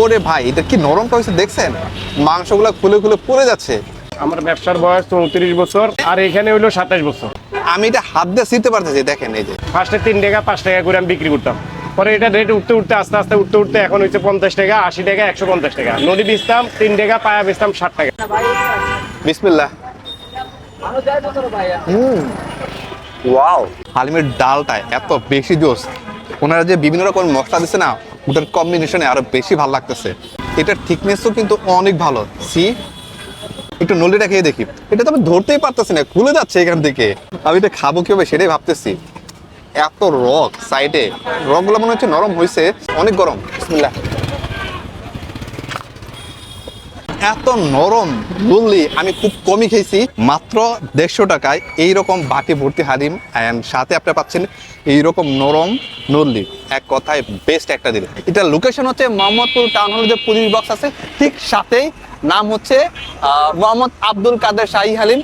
ওরে ভাই এটা কি নরমটা হয়েছে দেখছেন? মাংসগুলো খুলে খুলে পড়ে যাচ্ছে। আমার ব্যবসার বয়স চৌত্রিশ বছর আর এখানে হইল সাতাশ বছর। আমি এটা হাত দিয়ে ছিঁড়তে পারতেছি দেখেন এই যে। ফার্স্টে তিন টাকা পাঁচ টাকা করে আমি বিক্রি করতাম। পরে এটা রেট উঠতে উঠতে আস্তে আস্তে উঠতে উঠতে এখন হচ্ছে পঞ্চাশ টাকা আশি টাকা একশো পঞ্চাশ টাকা। নদী বেচতাম তিন টাকা পায়া বেচতাম ষাট টাকা। বিসমিল্লাহ। হুম। ওয়াও। হালিমের ডালটা এত বেশি জোস। ওনারা যে বিভিন্ন রকম মশলা দিচ্ছে না ওটার কম্বিনেশনে আরও বেশি ভালো লাগতেছে। এটার থিকনেসও কিন্তু অনেক ভালো। সি, একটু নলিটা খেয়ে দেখি। এটা তো আমি ধরতেই পারতেছি না, খুলে যাচ্ছে এখান থেকে। আমি এটা খাব কীভাবে সেটাই ভাবতেছি। এত রক সাইডে রকগুলো মনে হচ্ছে নরম হয়েছে অনেক গরম। বিসমিল্লাহ। এত নরম বললি আমি খুব কমই খেয়েছি, মাত্র দেড়শো টাকায় এইরকম বাটি ভর্তি হারিম অ্যান্ড সাথে আপনি পাচ্ছেন এইরকম নরম নুরলি এক কথায় বেস্ট একটা দিল এটা লোকেশন হচ্ছে মোহাম্মদপুর টাউন হলে যে পুলিশ বক্স আছে, ঠিক সাথেই নাম হচ্ছে মোহাম্মদ আব্দুল কাদের শাহী হালিম।